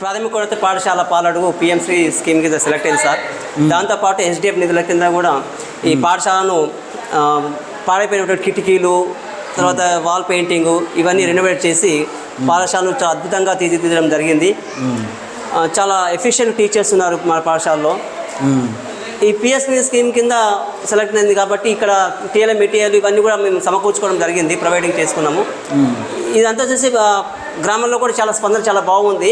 ప్రాథమికోన్నత పాఠశాల Paladugu PM SHRI scheme కింద సెలెక్ట్ అయింది సార్. దాంతోపాటు ఎస్డిఎఫ్ నిధుల కింద కూడా ఈ పాఠశాలను పాడైపోయినటువంటి కిటికీలు తర్వాత వాల్ పెయింటింగ్ ఇవన్నీ రెనోవేట్ చేసి పాఠశాలను చాలా అద్భుతంగా తీర్చిదిద్దడం జరిగింది. చాలా ఎఫిషియెంట్ టీచర్స్ ఉన్నారు మా పాఠశాలలో. ఈ పిఎస్పి స్కీమ్ కింద సెలెక్ట్ అయింది కాబట్టి ఇక్కడ టీఎల్ఎం మెటీరియల్ ఇవన్నీ కూడా మేము సమకూర్చుకోవడం జరిగింది ప్రొవైడింగ్ చేసుకున్నాము. ఇదంతా చూసి గ్రామంలో కూడా చాలా స్పందన చాలా బాగుంది.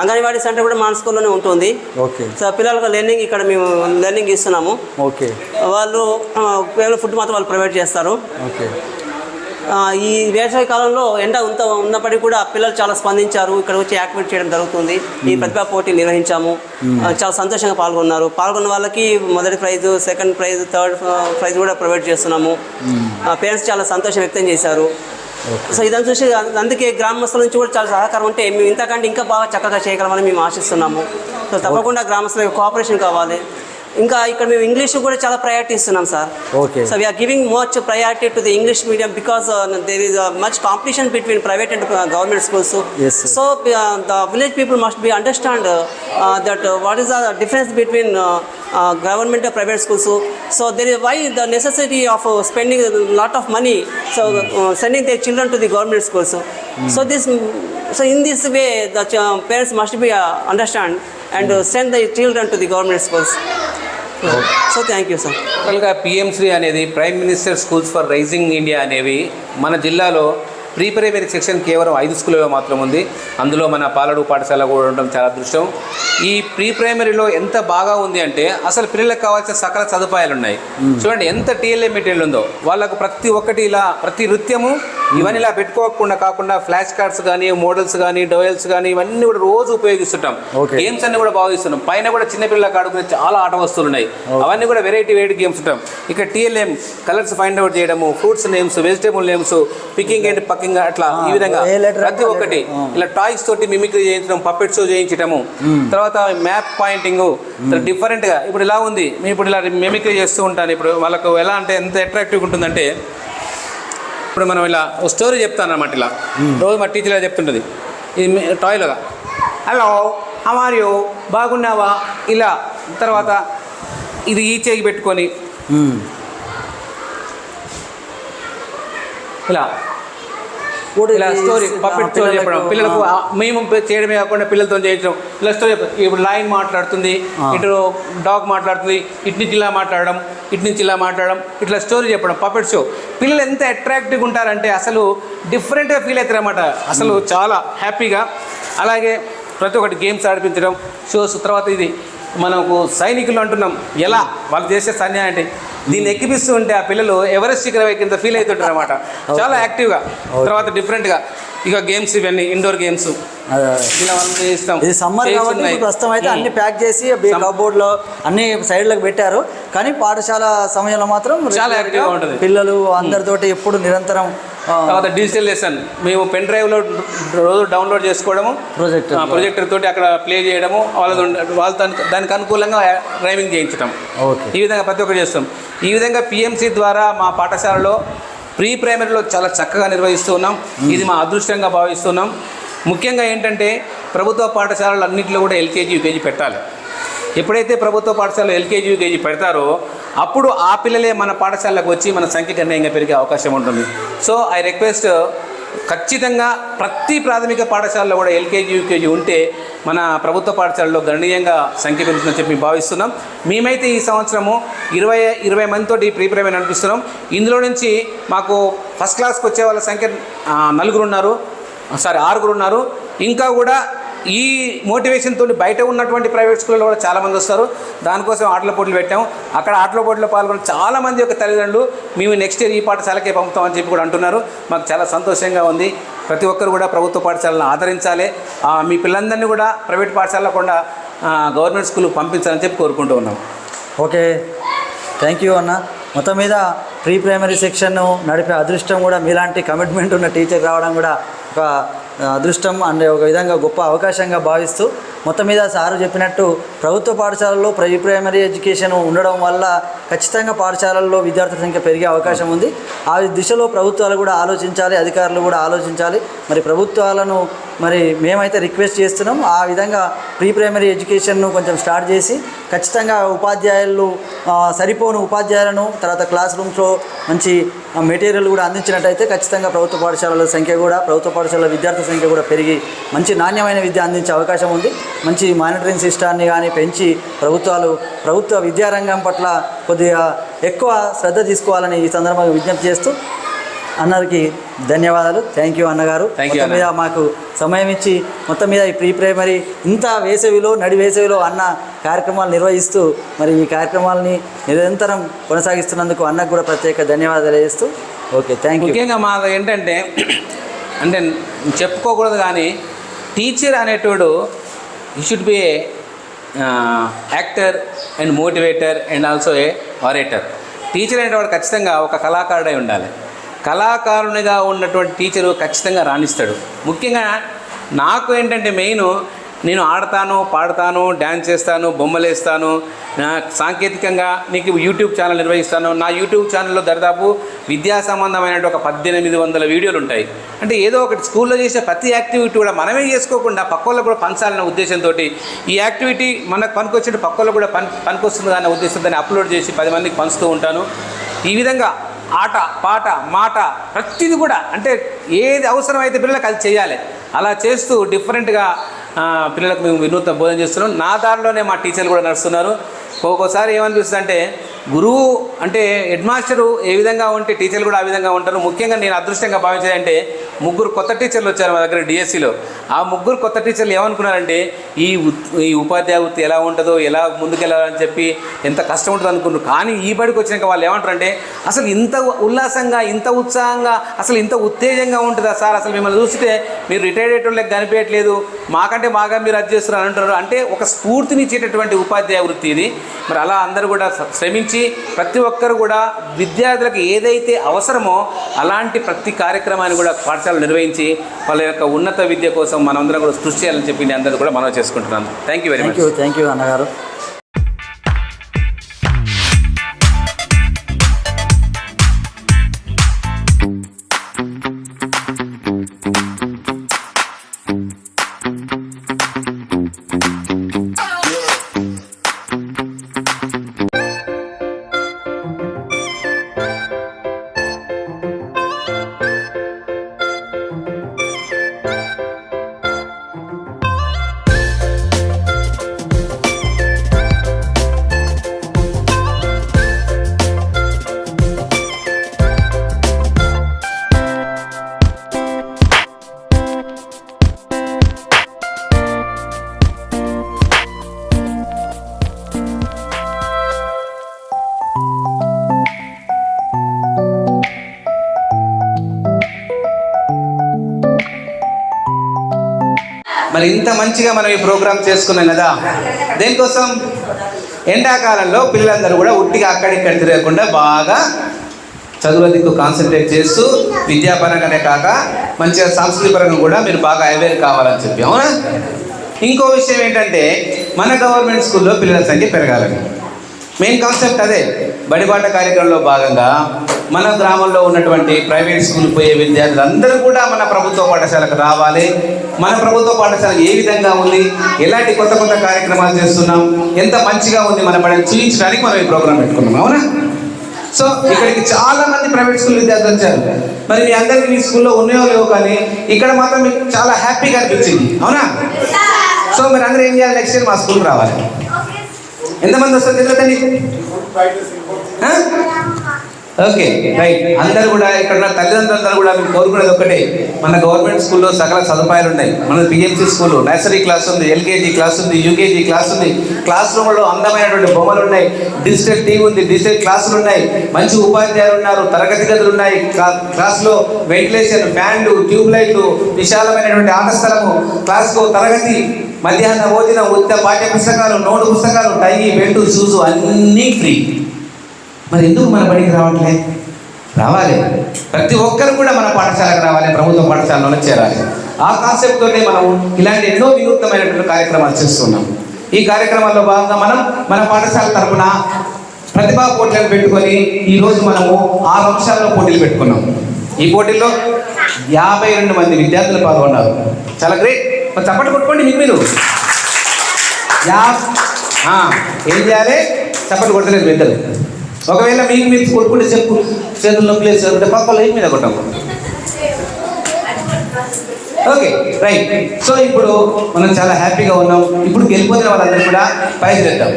అంగన్వాడీ సెంటర్ కూడా మా స్కూల్లోనే ఉంటుంది. ఓకే. సో పిల్లలకు లెర్నింగ్ ఇక్కడ మేము లెర్నింగ్ ఇస్తున్నాము. ఓకే. వాళ్ళు కేవలం ఫుడ్ మాత్రం వాళ్ళు ప్రొవైడ్ చేస్తారు. ఈ వేసవి కాలంలో ఎండ ఉంత ఉన్నప్పటికీ కూడా పిల్లలు చాలా స్పందించారు. ఇక్కడ వచ్చి యాక్టివేట్ చేయడం జరుగుతుంది. ఈ ప్రతిభా పోటీ నిర్వహించాము. చాలా సంతోషంగా పాల్గొన్నారు. పాల్గొన్న వాళ్ళకి మొదటి prize second prize third prize కూడా ప్రొవైడ్ చేస్తున్నాము. పేరెంట్స్ చాలా సంతోషం వ్యక్తం చేశారు. సో ఇదని చూసి అందుకే గ్రామస్తుల నుంచి కూడా చాలా సహకారం ఉంటే మేము ఇంతకంటే ఇంకా బాగా చక్కగా చేయగలమని మేము ఆశిస్తున్నాము. సో తప్పకుండా గ్రామస్తుల కోఆపరేషన్ కావాలి. ఇంకా ఇక్కడ మేము ఇంగ్లీష్ కూడా చాలా ప్రయారిటీ ఇస్తున్నాం sir okay so we are giving much priority to the English medium because there is much competition between private and government schools so the village people must be understand that what is the difference between government private schools so there is why the necessity of spending lot of money so sending they children to the government schools so this so in this way the parents must be understand and send the children to the government schools So thank you, sir. టోటల్గా PM SHRI అనేది prime minister schools for rising India అనేవి మన జిల్లాలో pre primary section కేవలం ఐదు స్కూల్లో మాత్రం ఉంది. అందులో మన పాలడు పాఠశాల కూడా ఉండడం చాలా అదృష్టం. ఈ ప్రీ ప్రైమరీలో ఎంత బాగా ఉంది అంటే అసలు పిల్లలకు కావాల్సిన సకల సదుపాయాలు ఉన్నాయి. చూడండి ఎంత టీఎల్ఏ మెటీరియల్ ఉందో. వాళ్ళకు ప్రతి ఒక్కటి ఇలా ప్రతి నృత్యము ఇవన్నీ ఇలా పెట్టుకోకుండా కాకుండా ఫ్లాష్ కార్డ్స్ కానీ మోడల్స్ కానీ డోయల్స్ కానీ ఇవన్నీ కూడా రోజు ఉపయోగిస్తుంటాం. గేమ్స్ అన్ని కూడా బాగా ఇస్తున్నాం పైన కూడా చిన్నపిల్లలకు ఆడుకునే చాలా ఆట వస్తువులు ఉన్నాయి. అవన్నీ కూడా వెరైటీ వెరైటీ గేమ్స్ ఉంటాం. ఇక్కడ టీఎల్ఎం కలర్స్ ఫైండ్ అవుట్ చేయడము fruits names vegetable names picking and packing అట్లా ఈ విధంగా ప్రతి ఒక్కటి. ఇలా టాయ్స్ తోటి మిమిక్రీ చేయించడం పప్పెట్స్ చేయించడము. తర్వాత మ్యాప్ పాయింటింగ్ డిఫరెంట్గా. ఇప్పుడు ఇలా ఉంది. మేము ఇప్పుడు ఇలా మిమిక్రీ చేస్తూ ఉంటాను. ఇప్పుడు వాళ్ళకు ఎలా అంటే ఎంత అట్రాక్టివ్గా ఉంటుందంటే ఇప్పుడు మనం ఇలా ఒక స్టోరీ చెప్తాను అనమాట ఇలా రోజు మా టీచర్ ఇలా చెప్తుంటుంది. ఇది టాయ్లుగా హలో హమారియో బాగున్నావా? ఇలా. తర్వాత ఇది ఈ చేయి పెట్టుకొని. మ్మ్. ఇలా. ఇలా స్టోరీ పప్పెట్ చెప్పడం. పిల్లలకు మేము చేయడమే కాకుండా పిల్లలతో చేయించడం. ఇలా స్టోరీ ఇప్పుడు లైన్ మాట్లాడుతుంది. ఇటు డాగ్ మాట్లాడుతుంది. ఇటు ఇలా మాట్లాడడం. ఇటు నుంచి ఇలా మాట్లాడడం ఇట్లా స్టోరీ చెప్పడం పప్పెట్ షో పిల్లలు ఎంత అట్రాక్టివ్గా ఉంటారంటే అసలు డిఫరెంట్గా ఫీల్ అవుతారు అన్నమాట అసలు చాలా హ్యాపీగా అలాగే ప్రతి ఒక్కటి గేమ్స్ ఆడిపించడం షోస్ తర్వాత ఇది మనకు సైనికులు అంటున్నాం. ఎలా? వాళ్ళు చేసే సైన్యం అంటే దీన్ని ఎక్కిపిస్తూ ఉంటే ఆ పిల్లలు ఎవరెస్ట్ శిఖరం ఎక్కింత ఫీల్ అవుతుంటారు అనమాట చాలా యాక్టివ్గా తర్వాత డిఫరెంట్గా ఇక గేమ్స్ ఇవన్నీ ఇండోర్ గేమ్స్ ఇది సమ్మర్ కాబట్టి ప్రస్తుతం అయితే. అన్ని ప్యాక్ చేసి కబోర్డ్లో అన్ని సైడ్లకు పెట్టారు. కానీ పాఠశాల సమయంలో మాత్రం చాలా regular గా active గా ఉంటుంది. పిల్లలు అందరితోటి ఎప్పుడు నిరంతరం తర్వాత డిజిటల్ లెసన్ మేము పెన్ డ్రైవ్లో రోజు డౌన్లోడ్ చేసుకోవడము Projector. ప్రొజెక్టర్ తోటి. అక్కడ ప్లే చేయడము వాళ్ళ వాళ్ళ దానికి అనుకూలంగా డ్రైవింగ్ చేయించడం ఓకే. ఈ విధంగా ప్రతి ఒక్కటి చేస్తాం. ఈ విధంగా పిఎంసి ద్వారా మా పాఠశాలలో ప్రీ ప్రైమరీలో చాలా చక్కగా నిర్వహిస్తూ ఉన్నాం. ఇది మా అదృష్టంగా భావిస్తున్నాం. ముఖ్యంగా ఏంటంటే ప్రభుత్వ పాఠశాలలు అన్నింటిలో కూడా ఎల్కేజీ యూకేజీ పెట్టాలి. ఎప్పుడైతే ప్రభుత్వ పాఠశాలలో ఎల్కేజీ యూకేజీ పెడతారో అప్పుడు ఆ పిల్లలే మన పాఠశాలకు వచ్చి మన సంఖ్య గణనీయంగా పెరిగే అవకాశం ఉంటుంది. సో ఐ రిక్వెస్ట్ ఖచ్చితంగా ప్రతి ప్రాథమిక పాఠశాలలో కూడా ఎల్కేజీ యూకేజీ ఉంటే మన ప్రభుత్వ పాఠశాలలో గణనీయంగా సంఖ్య పెరుగుతుందని చెప్పి భావిస్తున్నాం. మేమైతే ఈ సంవత్సరము ఇరవై ఇరవై మందితోటి ప్రీ ప్రైమరీ నడిపిస్తున్నాం. ఇందులో నుంచి మాకు ఫస్ట్ క్లాస్కి వచ్చే వాళ్ళ సంఖ్య నలుగురు ఉన్నారు. సారీ ఆరుగురు ఉన్నారు. ఇంకా కూడా ఈ మోటివేషన్తో బయట ఉన్నటువంటి ప్రైవేట్ స్కూల్లో కూడా చాలామంది వస్తారు. దానికోసం ఆటల పోటీలు పెట్టాం. అక్కడ ఆటల పోటీలో పాల్గొన్న చాలామంది యొక్క తల్లిదండ్రులు మేము నెక్స్ట్ ఇయర్ ఈ పాఠశాలకే పంపుతామని చెప్పి కూడా అంటున్నారు. మాకు చాలా సంతోషంగా ఉంది. ప్రతి ఒక్కరు కూడా ప్రభుత్వ పాఠశాలను ఆదరించాలి. మీ పిల్లలందరినీ కూడా ప్రైవేట్ పాఠశాలలో కూడా గవర్నమెంట్ స్కూల్ పంపించాలని చెప్పి కోరుకుంటూ ఉన్నాం. ఓకే. థ్యాంక్ యూ అన్న. మొత్తం మీద ప్రీ ప్రైమరీ సెక్షన్ను నడిపే అదృష్టం కూడా మీలాంటి కమిట్మెంట్ ఉన్న టీచర్ రావడం కూడా ఒక అదృష్టం అండ్ ఒక విధంగా గొప్ప అవకాశంగా భావిస్తూ మొత్తం మీద సారు చెప్పినట్టు ప్రభుత్వ పాఠశాలల్లో ప్రీ ప్రైమరీ ఎడ్యుకేషన్ ఉండడం వల్ల ఖచ్చితంగా పాఠశాలల్లో విద్యార్థుల సంఖ్య పెరిగే అవకాశం ఉంది. ఆ దిశలో ప్రభుత్వాలు కూడా ఆలోచించాలి అధికారులు కూడా ఆలోచించాలి. మరి ప్రభుత్వాలను మరి మేమైతే రిక్వెస్ట్ చేస్తున్నాం. ఆ విధంగా ప్రీ ప్రైమరీ ఎడ్యుకేషన్ను కొంచెం స్టార్ట్ చేసి ఖచ్చితంగా ఉపాధ్యాయులు సరిపోను ఉపాధ్యాయులను తర్వాత క్లాస్ రూమ్స్లో మంచి మెటీరియల్ కూడా అందించినట్టయితే ఖచ్చితంగా ప్రభుత్వ పాఠశాలల సంఖ్య కూడా ప్రభుత్వ పాఠశాలల విద్యార్థుల సంఖ్య కూడా పెరిగి మంచి నాణ్యమైన విద్య అందించే అవకాశం ఉంది. మంచి మానిటరింగ్ సిస్టాన్ని కానీ పెంచి ప్రభుత్వాలు ప్రభుత్వ విద్యారంగం పట్ల కొద్దిగా ఎక్కువ శ్రద్ధ తీసుకోవాలని ఈ సందర్భంగా విజ్ఞప్తి చేస్తూ అన్నరికి ధన్యవాదాలు. థ్యాంక్ యూ అన్నగారు. మొత్తం మీద మాకు సమయం ఇచ్చి మొత్తం మీద ఈ ప్రీ ప్రైమరీ ఇంత వేసవిలో నడి వేసవిలో అన్న కార్యక్రమాలు నిర్వహిస్తూ మరి ఈ కార్యక్రమాలని నిరంతరం కొనసాగిస్తున్నందుకు అన్నకు కూడా ప్రత్యేక ధన్యవాదాలు తెలియజేస్తూ ఓకే థ్యాంక్ యూ ముఖ్యంగా మా ఏంటంటే అంటే చెప్పుకోకూడదు కానీ టీచర్ అనేటోడు ఈ should be a actor and motivator and also a orator teacher అనేవాడు ఖచ్చితంగా ఒక కళాకారుడై ఉండాలి. కళాకారునిగా ఉన్నటువంటి టీచరు ఖచ్చితంగా రాణిస్తాడు. ముఖ్యంగా నాకు ఏంటంటే మెయిన్ నేను ఆడతాను పాడతాను డ్యాన్స్ చేస్తాను బొమ్మలు వేస్తాను సాంకేతికంగా నీకు యూట్యూబ్ ఛానల్ నిర్వహిస్తాను. నా యూట్యూబ్ ఛానల్లో దాదాపు విద్యా సంబంధమైన ఒక పద్దెనిమిది వందల వీడియోలు ఉంటాయి. అంటే ఏదో ఒకటి స్కూల్లో చేసే ప్రతి యాక్టివిటీ కూడా మనమే చేసుకోకుండా పక్కోళ్ళకు కూడా పంచాలనే ఉద్దేశంతో ఈ యాక్టివిటీ మనకు పనికొచ్చిన పక్కోళ్ళకు కూడా పని పనికొస్తుంది అనే ఉద్దేశంతో అప్లోడ్ చేసి పది మందికి పంచుతూ ఉంటాను. ఈ విధంగా ఆట పాట మాట ప్రతిది కూడా అంటే ఏది అవసరమైతే పిల్లలకు అది చేయాలి. అలా చేస్తూ డిఫరెంట్గా పిల్లలకు మేము వినూత్న బోధన చేస్తున్నాం. నా దారిలోనే మా టీచర్లు కూడా నడుస్తున్నారు. ఒక్కోసారి ఏమనిపిస్తుంది అంటే గురువు అంటే హెడ్ మాస్టరు ఏ విధంగా ఉంటే టీచర్లు కూడా ఆ విధంగా ఉంటారు. ముఖ్యంగా నేను అదృష్టంగా భావించేది అంటే ముగ్గురు కొత్త టీచర్లు వచ్చారు మా దగ్గర డిఎస్సిలో ఆ ముగ్గురు కొత్త టీచర్లు ఏమనుకున్నారంటే ఈ ఈ ఉపాధ్యాయ వృత్తి ఎలా ఉంటుందో ఎలా ముందుకెళ్ళాలని చెప్పి ఎంత కష్టం ఉంటుంది అనుకున్నారు కానీ ఈ బడికి వచ్చినాక వాళ్ళు ఏమంటారంటే అసలు ఇంత ఉల్లాసంగా ఇంత ఉత్సాహంగా అసలు ఇంత ఉత్తేజంగా ఉంటుందా సార్? అసలు మిమ్మల్ని చూస్తే మీరు రిటైర్డ్ అయ్యేటోళ్ళకి కనిపించట్లేదు. మాకంటే బాగా మీరు అది చేస్తున్నారు అంటారు అంటే ఒక స్ఫూర్తినిచ్చేటటువంటి ఉపాధ్యాయ వృత్తి ఇది. మరి అలా అందరూ కూడా శ్రమించి ప్రతి ఒక్కరు కూడా విద్యార్థులకు ఏదైతే అవసరమో అలాంటి ప్రతి కార్యక్రమాన్ని కూడా పాఠశాలలు నిర్వహించి వాళ్ళ యొక్క ఉన్నత విద్య కోసం మనందరం కూడా కృషి చేయాలని చెప్పి నేను అందరూ కూడా మనం చేసుకుంటున్నాను. Thank you very much thank you అన్నగారు. మంచిగా మనం ఈ ప్రోగ్రామ్ చేసుకున్నాం కదా. దేనికోసం? ఎండాకాలంలో పిల్లలందరూ కూడా ఉట్టిగా అక్కడిక్కడ తిరగకుండా బాగా చదువుల దిక్కు కాన్సన్ట్రేట్ చేస్తూ విద్యాపరంగానే కాక మంచిగా సాంస్కృతిక పరంగా కూడా మీరు బాగా అవేర్ కావాలని చెప్పి. అవునా? ఇంకో విషయం ఏంటంటే మన గవర్నమెంట్ స్కూల్లో పిల్లల సంఖ్య పెరగాలని మెయిన్ కాన్సెప్ట్ అదే. బడిబాట కార్యక్రమంలో భాగంగా మన గ్రామంలో ఉన్నటువంటి ప్రైవేట్ స్కూల్ పోయే విద్యార్థులందరూ కూడా మన ప్రభుత్వ పాఠశాలకు రావాలి. మన ప్రభుత్వ పాఠశాల ఏ విధంగా ఉంది? ఎలాంటి కొత్త కొత్త కార్యక్రమాలు చేస్తున్నాం? ఎంత మంచిగా ఉంది మన బడిని చూపించడానికి మనం ఈ ప్రోగ్రాం పెట్టుకున్నాం. అవునా? సో ఇక్కడికి చాలా మంది ప్రైవేట్ స్కూల్ విద్యార్థులు వచ్చారు. మరి మీ అందరికీ మీ స్కూల్లో ఉన్నాయో లేవో కానీ ఇక్కడ మాత్రం మీకు చాలా హ్యాపీగా అనిపించింది. అవునా? సో మీరు అందరూ ఏం చేయాలి? నెక్స్ట్ ఇయర్ మా స్కూల్కి రావాలి. ఎంతమంది వస్తారు? తెలియదండి ఓకే రైట్ అందరూ కూడా ఇక్కడ ఉన్న తల్లిదండ్రులందరూ కూడా మేము కోరుకునేది ఒకటే మన గవర్నమెంట్ స్కూల్లో సకల సదుపాయాలు ఉన్నాయి. మన పిఎంసీ స్కూల్ నర్సరీ క్లాస్ ఉంది ఎల్కేజీ క్లాస్ ఉంది యూకేజీ క్లాస్ ఉంది. క్లాస్ రూమ్లో అందమైనటువంటి బొమ్మలు ఉన్నాయి. డిజిటల్ టీవీ ఉంది డిజిటల్ క్లాసులు ఉన్నాయి. మంచి ఉపాధ్యాయులు ఉన్నారు తరగతి గదులు ఉన్నాయి. క్లాస్లో వెంటిలేషన్ ఫ్యాన్లు ట్యూబ్ లైట్లు విశాలమైనటువంటి ఆట స్థలము క్లాస్కు తరగతి మధ్యాహ్న భోజనం ఉత్త పాఠ్య పుస్తకాలు నోటు పుస్తకాలు టై బెల్టు షూస్ అన్నీ ఫ్రీ. మరి ఎందుకు మన బడికి రావట్లే? రావాలి. ప్రతి ఒక్కరు కూడా మన పాఠశాలకు రావాలి ప్రభుత్వ పాఠశాలలో చేరాలి. ఆ కాన్సెప్ట్తోనే మనం ఇలాంటి ఎన్నో వినూత్నమైనటువంటి కార్యక్రమాలు చేస్తున్నాం. ఈ కార్యక్రమాల్లో భాగంగా మనం మన పాఠశాల తరఫున ప్రతిభా పోటీలను పెట్టుకొని ఈరోజు మనము ఆరు అంశాల్లో పోటీలు పెట్టుకున్నాం. ఈ పోటీల్లో యాభై రెండు మంది విద్యార్థులు పాల్గొన్నారు. చాలా గ్రేట్. మరి చప్పట్లు కొట్టుకోండి మీకు మీరు. యా ఏం చేయాలి? చప్పట్లు కొట్టలేదు పెద్దలు ఒకవేళ మీకు మీరు కొట్టుకుంటే చెప్పు చేతులు నొప్పి లేదు అంటే పక్కల ఏం మీద కొట్టాము ఓకే రైట్. సో ఇప్పుడు మనం చాలా హ్యాపీగా ఉన్నాం. ఇప్పుడు గెలిపోయిన వాళ్ళందరూ కూడా పైకి తెద్దాం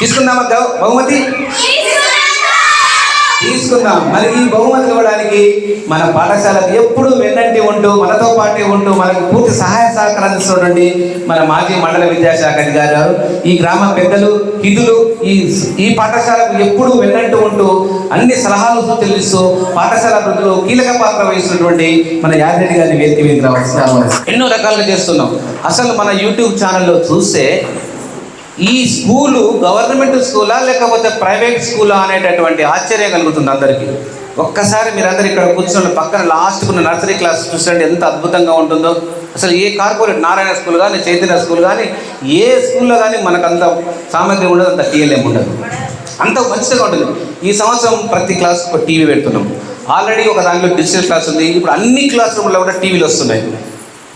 తీసుకుందామా బహుమతి? తీసుకుందాం. మరి ఈ బహుమతి ఇవ్వడానికి మన పాఠశాలకు ఎప్పుడు వెన్నంటి ఉంటూ మనతో పాటే ఉంటూ మనకు పూర్తి సహాయ సహకారం అందిస్తున్నటువంటి మన మాజీ మండల విద్యాశాఖ అధికారి గారు ఈ గ్రామ పెద్దలు హితులు ఈ ఈ పాఠశాలకు ఎప్పుడు వెన్నంటూ ఉంటూ అన్ని సలహాలు తెలుస్తూ పాఠశాల అభివృద్ధిలో కీలక పాత్ర వహిస్తున్నటువంటి మన యాదిరెడ్డి గారిని వేదిక మీద ఎన్నో రకాలుగా చేస్తున్నాం. అసలు మన యూట్యూబ్ ఛానల్లో చూస్తే ఈ స్కూలు గవర్నమెంట్ స్కూలా లేకపోతే ప్రైవేట్ స్కూలా అనేటటువంటి ఆశ్చర్యం కలుగుతుంది అందరికీ. ఒక్కసారి మీరందరూ ఇక్కడ కూర్చొని పక్కన లాస్ట్కు ఉన్న నర్సరీ క్లాస్ చూసండి ఎంత అద్భుతంగా ఉంటుందో. అసలు ఏ కార్పొరేట్ నారాయణ స్కూల్ కానీ చైతన్య స్కూల్ కానీ ఏ స్కూల్లో కానీ మనకు అంత సామగ్రి ఉండదు అంత టీఎల్ఎం ఉండదు. అంత మంచిగా ఉంటుంది. ఈ సంవత్సరం ప్రతి క్లాస్ ఒక టీవీ పెడుతున్నాం. ఆల్రెడీ ఒక దాంట్లో డిజిటల్ క్లాస్ ఉంది. ఇప్పుడు అన్ని క్లాస్ రూమ్లో కూడా టీవీలు వస్తున్నాయి.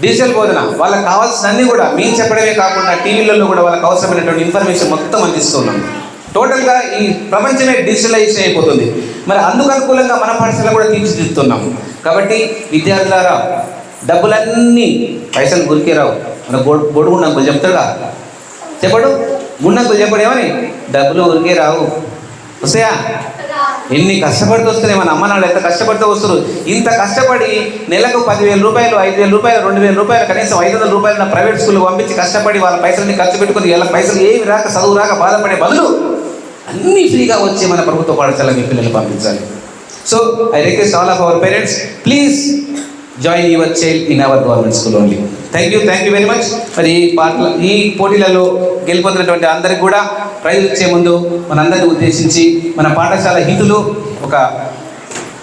డిజిటల్ బోధన వాళ్ళకి కావాల్సినన్ని కూడా మేము చెప్పడమే కాకుండా టీవీలలో కూడా వాళ్ళకి అవసరమైనటువంటి ఇన్ఫర్మేషన్ మొత్తం అందిస్తున్నాం. టోటల్గా ఈ ప్రపంచమే డిజిటలైజ్ అయిపోతుంది. మరి అందుకు అనుకూలంగా మన పాఠశాల కూడా తీర్చిదిద్దుతున్నాం. కాబట్టి విద్యార్థులారా డబ్బులన్నీ పైసలు గురికే రావు. మన బొడు బొడుగుండంకులు చెప్తాడా? చెప్పడు. గుండంకులు చెప్పడు ఏమని డబ్బులు ఉరికే రావు. వస్తాయా? ఎన్ని కష్టపడితే వస్తున్నాయి మన అమ్మ ఎంత కష్టపడితే వస్తారు ఇంత కష్టపడి నెలకు పదివేల రూపాయలు ఐదు వేల రూపాయలు రెండు వేల రూపాయలు కనీసం ఐదు వందల రూపాయలు నా ప్రైవేట్ స్కూల్ పంపించి కష్టపడి వాళ్ళ పైసలని ఖర్చు పెట్టుకుని వీళ్ళ పైసలు ఏమి రాక చదువు రాక బాధపడే బదులు అన్నీ ఫ్రీగా వచ్చి మన ప్రభుత్వ పాఠశాల మీ పిల్లలు పంపించాలి. So I request all of our parents please join your child in our government school only thank you thank you very much మరి ఈ పాటల ఈ పోటీలలో గెలుపొందినటువంటి అందరికి కూడా ప్రైజ్ ఇచ్చే ముందు మనందరిని ఉద్దేశించి మన పాఠశాల హితులు ఒక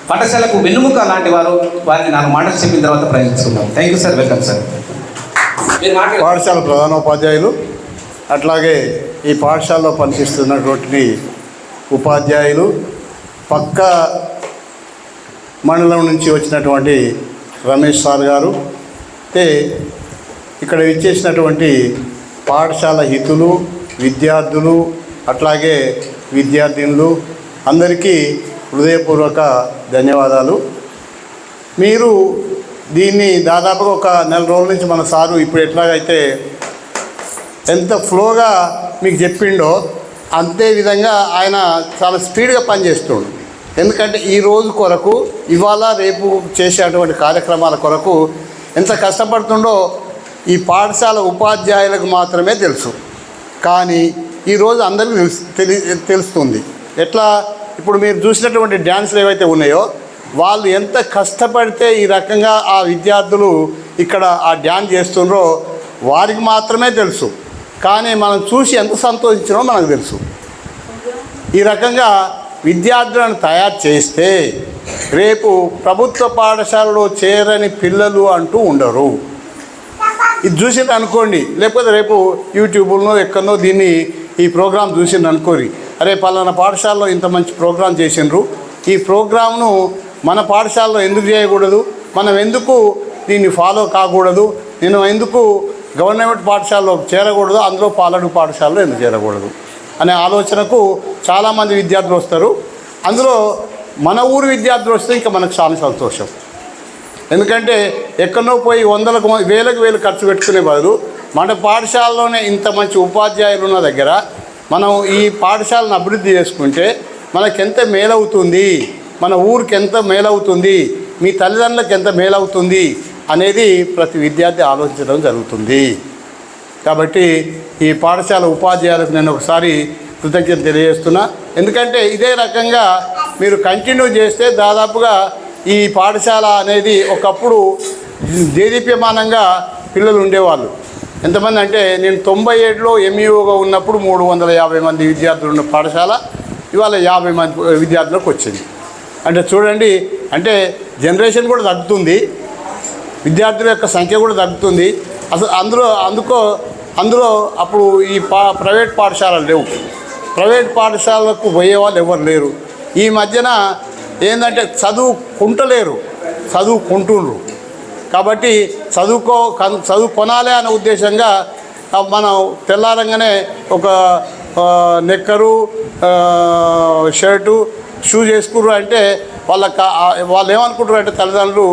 పాఠశాలకు వెన్నుముక లాంటి వారు వారిని నాకు మాటలు చెప్పిన తర్వాత ప్రయత్నిస్తున్నాం thank you sir welcome sir మీరు పాఠశాల ప్రధానోపాధ్యాయులు అట్లాగే ఈ పాఠశాలలో పనిచేస్తున్నటువంటి ఉపాధ్యాయులు పక్క మండలం నుంచి వచ్చినటువంటి రమేష్ సార్ గారు అంటే ఇక్కడ ఇచ్చేసినటువంటి పాఠశాల హితులు విద్యార్థులు అట్లాగే విద్యార్థినులు అందరికీ హృదయపూర్వక ధన్యవాదాలు. మీరు దీన్ని దాదాపుగా ఒక నెల రోజుల నుంచి మన సారు ఇప్పుడు ఎట్లాగైతే ఎంత ఫ్లోగా మీకు చెప్పిండో అంతే విధంగా ఆయన చాలా స్పీడ్గా పనిచేస్తుండు. ఎందుకంటే ఈ రోజు కొరకు ఇవాళ రేపు చేసేటువంటి కార్యక్రమాల కొరకు ఎంత కష్టపడుతుండో ఈ పాఠశాల ఉపాధ్యాయులకు మాత్రమే తెలుసు. కానీ ఈరోజు అందరికీ తెలుసు తెలి తెలుస్తుంది. ఎట్లా? ఇప్పుడు మీరు చూసినటువంటి డ్యాన్సులు ఏవైతే ఉన్నాయో వాళ్ళు ఎంత కష్టపడితే ఈ రకంగా ఆ విద్యార్థులు ఇక్కడ ఆ డ్యాన్స్ చేస్తుండ్రో వారికి మాత్రమే తెలుసు. కానీ మనం చూసి ఎంత సంతోషించినో మనకు తెలుసు. ఈ రకంగా విద్యార్థులను తయారు చేస్తే రేపు ప్రభుత్వ పాఠశాలలో చేరని పిల్లలు అంటూ ఉండరు. ఇది చూసింది అనుకోండి లేకపోతే రేపు యూట్యూబ్లో ఎక్కడనో దీన్ని ఈ ప్రోగ్రాం చూసింది అనుకోరి. అరే పలానా పాఠశాలలో ఇంత మంచి ప్రోగ్రాం చేసిండ్రు. ఈ ప్రోగ్రామ్ను మన పాఠశాలలో ఎందుకు చేయకూడదు? మనం ఎందుకు దీన్ని ఫాలో కాకూడదు? నేను ఎందుకు గవర్నమెంట్ పాఠశాలలో చేరకూడదు? అందులో పాలడు పాఠశాలలో ఎందుకు చేరకూడదు? అనే ఆలోచనకు చాలామంది విద్యార్థులు వస్తారు. అందులో మన ఊరు విద్యార్థులు వస్తే ఇంకా మనకు చాలా సంతోషం. ఎందుకంటే ఎక్కడో పోయి వందలకు వేలకు వేలు ఖర్చు పెట్టుకునే బదులు మన పాఠశాలలోనే ఇంత మంచి ఉపాధ్యాయులు ఉన్న దగ్గర మనం ఈ పాఠశాలను అభివృద్ధి చేసుకుంటే మనకెంత మేలవుతుంది? మన ఊరికి ఎంత మేలవుతుంది? మీ తల్లిదండ్రులకు ఎంత మేలవుతుంది? అనేది ప్రతి విద్యార్థి ఆలోచించడం జరుగుతుంది. కాబట్టి ఈ పాఠశాల ఉపాధ్యాయులకు నేను ఒకసారి కృతజ్ఞత తెలియజేస్తున్నా. ఎందుకంటే ఇదే రకంగా మీరు కంటిన్యూ చేస్తే దాదాపుగా ఈ పాఠశాల అనేది ఒకప్పుడు దేదీప్యమానంగా పిల్లలు ఉండేవాళ్ళు. ఎంతమంది అంటే నేను తొంభై ఏడులో ఎంఈఓగా ఉన్నప్పుడు మూడు వందల యాభై మంది విద్యార్థులు ఉన్న పాఠశాల ఇవాళ యాభై మంది విద్యార్థులకు వచ్చింది. అంటే చూడండి అంటే జనరేషన్ కూడా తగ్గుతుంది విద్యార్థుల యొక్క సంఖ్య కూడా తగ్గుతుంది. అసలు అందులో అందుకో అందులో అప్పుడు ఈ పా ప్రైవేట్ పాఠశాలలు లేవు. ప్రైవేట్ పాఠశాలకు పోయే వాళ్ళు ఎవరు లేరు. ఈ మధ్యన ఏంటంటే చదువుకుంటలేరు చదువుకుంటుండ్రు కాబట్టి చదువుకో కన్- చదువు కొనాలి అనే ఉద్దేశంగా మనం తెల్లారంగానే ఒక నెక్కరు షర్టు షూస్ వేసుకుర్రు అంటే వాళ్ళ కా- వాళ్ళు ఏమనుకుంటారు అంటే తల్లిదండ్రులు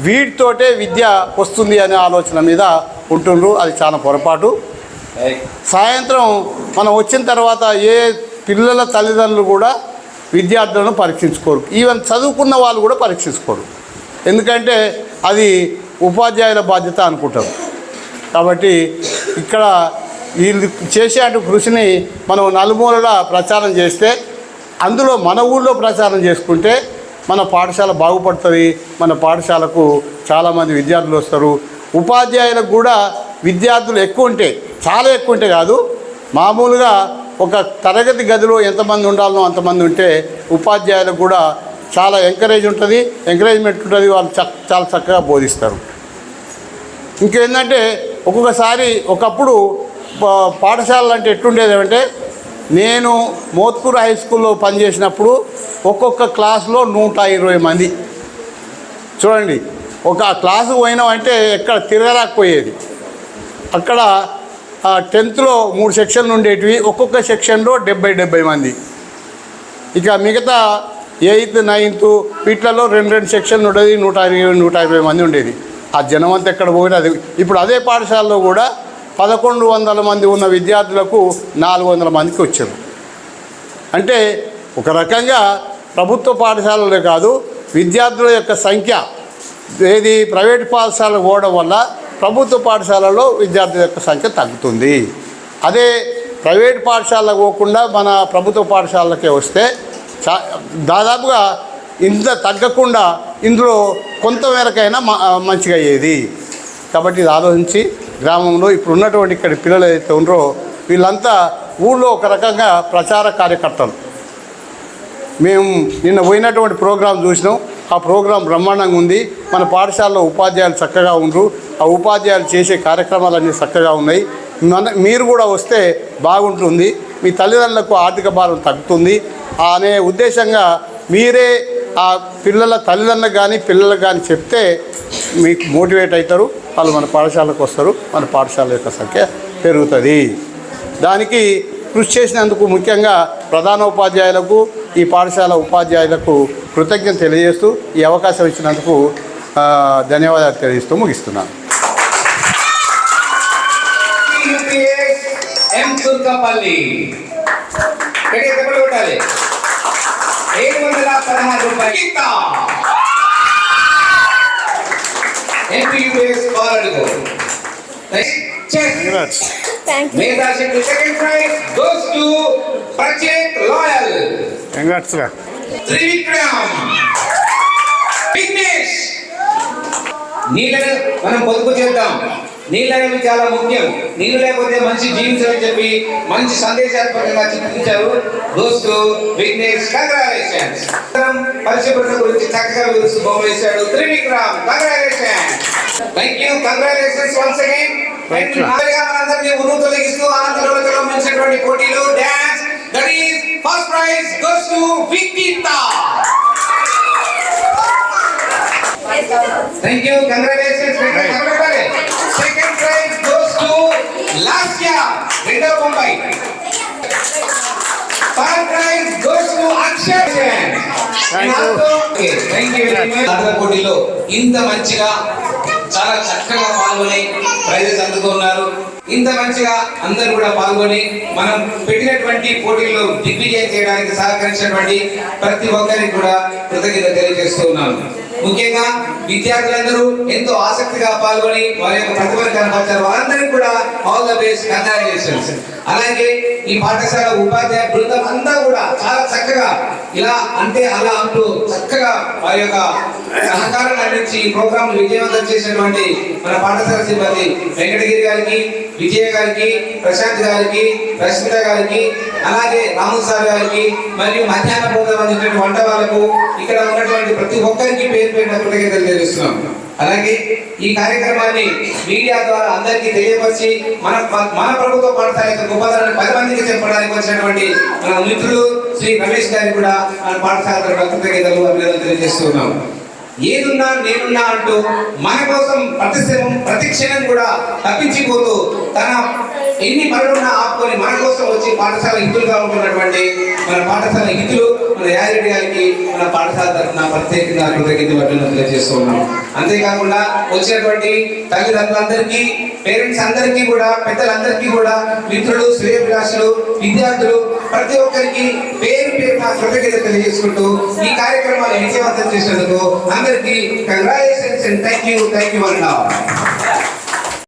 వీటితోటే విద్య వస్తుంది అనే ఆలోచన మీద ఉంటుండ్రు అది చాలా పొరపాటు. సాయంత్రం మనం వచ్చిన తర్వాత ఏ పిల్లల తల్లిదండ్రులు కూడా విద్యార్థులను పరీక్షించుకోరు. ఈవెన్ చదువుకున్న వాళ్ళు కూడా పరీక్షించుకోరు. ఎందుకంటే అది ఉపాధ్యాయుల బాధ్యత అనుకుంటారు. కాబట్టి ఇక్కడ వీళ్ళు చేసే అటు కృషిని మనం నలుమూలలా ప్రచారం చేస్తే అందులో మన ఊళ్ళో ప్రచారం చేసుకుంటే మన పాఠశాల బాగుపడుతుంది. మన పాఠశాలకు చాలామంది విద్యార్థులు వస్తారు. ఉపాధ్యాయులకు కూడా విద్యార్థులు ఎక్కువ ఉంటే చాలా ఎక్కువ ఉంటే కాదు మామూలుగా ఒక తరగతి గదిలో ఎంతమంది ఉండాలనో అంతమంది ఉంటే ఉపాధ్యాయులకు కూడా చాలా ఎంకరేజ్ ఉంటుంది ఎంకరేజ్మెంట్ ఉంటుంది వాళ్ళు చాలా చక్కగా బోధిస్తారు. ఇంకేంటంటే ఒక్కొక్కసారి ఒకప్పుడు పా- పాఠశాలలు అంటే ఎట్టుండేది అంటే నేను మోత్కూర్ హై స్కూల్లో పనిచేసినప్పుడు ఒక్కొక్క క్లాస్లో నూట ఇరవై మంది. చూడండి ఒక క్లాసు పోయినామంటే ఎక్కడ తిరగరాకపోయేది. అక్కడ టెన్త్లో మూడు సెక్షన్లు ఉండేటివి. ఒక్కొక్క సెక్షన్లో డెబ్బై డెబ్బై మంది. ఇక మిగతా ఎయిత్ నైన్త్ వీటిలలో రెండు రెండు సెక్షన్లు ఉండేది. నూట ఇరవై నూట యాభై మంది ఉండేది. ఆ జనం అంతా ఎక్కడ పోయినా అది. ఇప్పుడు అదే పాఠశాలలో కూడా పదకొండు వందల మంది ఉన్న విద్యార్థులకు నాలుగు వందల మందికి వచ్చారు. అంటే ఒక రకంగా ప్రభుత్వ పాఠశాలలే కాదు విద్యార్థుల యొక్క సంఖ్య ఏది ప్రైవేట్ పాఠశాలకు పోవడం వల్ల ప్రభుత్వ పాఠశాలలో విద్యార్థుల యొక్క సంఖ్య తగ్గుతుంది. అదే ప్రైవేట్ పాఠశాలకు పోకుండా మన ప్రభుత్వ పాఠశాలకే వస్తే చా దాదాపుగా ఇంత తగ్గకుండా ఇందులో కొంతమేరకైనా మ- మంచిగా అయ్యేది. కాబట్టి ఇది ఆలోచించి గ్రామంలో ఇప్పుడు ఉన్నటువంటి ఇక్కడ పిల్లలు ఏదైతే ఉన్నారో వీళ్ళంతా ఊళ్ళో ఒక రకంగా ప్రచార కార్యకర్తలు. మేము నిన్న పోయినటువంటి ప్రోగ్రాం చూసినాం. ఆ ప్రోగ్రాం బ్రహ్మాండంగా ఉంది. మన పాఠశాలలో ఉపాధ్యాయులు చక్కగా ఉండరు. ఆ ఉపాధ్యాయులు చేసే కార్యక్రమాలన్నీ చక్కగా ఉన్నాయి. మన మీరు కూడా వస్తే బాగుంటుంది. మీ తల్లిదండ్రులకు ఆర్థిక భారం తగ్గుతుంది. అనే ఉద్దేశంగా మీరే ఆ పిల్లల తల్లిదండ్రులకు కానీ పిల్లలకు కానీ చెప్తే మీకు మోటివేట్ అవుతారు వాళ్ళు మన పాఠశాలకు వస్తారు. మన పాఠశాల యొక్క సంఖ్య పెరుగుతుంది. దానికి కృషి చేసినందుకు ముఖ్యంగా ప్రధానోపాధ్యాయులకు ఈ పాఠశాల ఉపాధ్యాయులకు కృతజ్ఞత తెలియజేస్తూ ఈ అవకాశం ఇచ్చినందుకు ధన్యవాదాలు తెలియజేస్తూ ముగిస్తున్నాను. ఏడు వందల పదహారు రూపాయలు. Thank you. మేధా శక్తి second prize goes to Prachet Layal కంగ్రాట్స్గా Trivikram Vignesh నీళ్ళను మనం పొదుపు చేద్దాం. నీళ్ళు అనేవి చాలా ముఖ్యం. నీళ్ళు లేకపోతే మంచి జీవించని చెప్పి మంచి సందేశాత్మకంగా చిత్రించారు. దోస్తు విఘ్నేష్ కంగ్రాచులేషన్స్ పరిశుభ్రత గురించి చక్కగా వివరిస్తూ బొమ్మ వేశాడు. Trivikram congratulations thank you congratulations once again Thank you. మనందరినీ ఉరువు తొలగిస్తూ ఆనందలోకలో మించినటువంటి పోటీలు dance that is first prize goes to Vikita thank you congratulations second prize goes to Lasya రెండో ముంబై పోటీలో ఇంత మంచిగా చాలా చక్కగా పాల్గొని ప్రైజెస్ అందుకున్నారు. ఇంత మంచిగా అందరూ కూడా పాల్గొని మనం పెట్టినటువంటి పోటీల్లో దిగ్విజయం చేయడానికి సహకరించినటువంటి ప్రతి ఒక్కరికి కూడా కృతజ్ఞత తెలియజేస్తూ ఉన్నాను ముఖ్యంగా విద్యార్థులందరూ ఎంతో ఆసక్తిగా పాల్గొని వారి యొక్క ప్రతిభను కనపరిచారు. వారందరికీ కూడా ఆల్ ద బెస్ట్ కంగ్రాచులేషన్స్. అలాగే ఈ పాఠశాల ఉపాధ్యాయ బృందం అంతా కూడా చాలా చక్కగా ఇలా అంటే అలా అంటూ చక్కగా వారి యొక్క సహకారాన్ని అందించి ఈ ప్రోగ్రాం విజయవంతం చేసినటువంటి మన పాఠశాల సిబ్బంది వెంకటగిరి గారికి విజయ గారికి ప్రశాంత్ గారికి రష్మిత గారికి అలాగే రాము సార్ గారికి మరియు మధ్యాహ్న భోజనం అందించిన వంట వాళ్ళకు ఇక్కడ ఉన్నటువంటి ప్రతి ఒక్కరికి పేరు పేరున కృతజ్ఞతలు తెలుస్తున్నాం. అలాగే ఈ కార్యక్రమాన్ని మీడియా ద్వారా అందరికీ తెలియపరిచి మన మన ప్రభుత్వ పాఠశాల యొక్క గొప్పతనాన్ని పది మందికి చెప్పడానికి వచ్చినటువంటి మన మిత్రులు శ్రీ రమేష్ గారికి కూడా మన పాఠశాల తరఫున కృతజ్ఞతలు అభినందనలు తెలియజేస్తున్నాం ఏదున్నా నేనున్నా అంటూ మన కోసం ప్రతి ప్రతిక్షణం కూడా తప్పించిపోతూ తన ఎన్ని పనులున్నా ఆపుకొని మన కోసం వచ్చి పాఠశాల హితులుగా ఉంటున్నటువంటి మన పాఠశాల హితులు మన గారికి మన పాఠశాల తరఫున ప్రత్యేకంగా కృతజ్ఞతలు అభినందనలు తెలియజేస్తున్నాం అంతేకాకుండా వచ్చినటువంటి తల్లిదండ్రులందరికీ పేరెంట్స్ అందరికీ కూడా పెద్దలందరికీ కూడా మిత్రులు శ్రేయభిలాషులు విద్యార్థులు ప్రతి ఒక్కరికి పేరు పేరు నా కృతజ్ఞత తెలియజేసుకుంటూ ఈ కార్యక్రమాన్ని విజయవంతం చేసినందుకు అందరికీ congratulations and thank you thank you అన్నా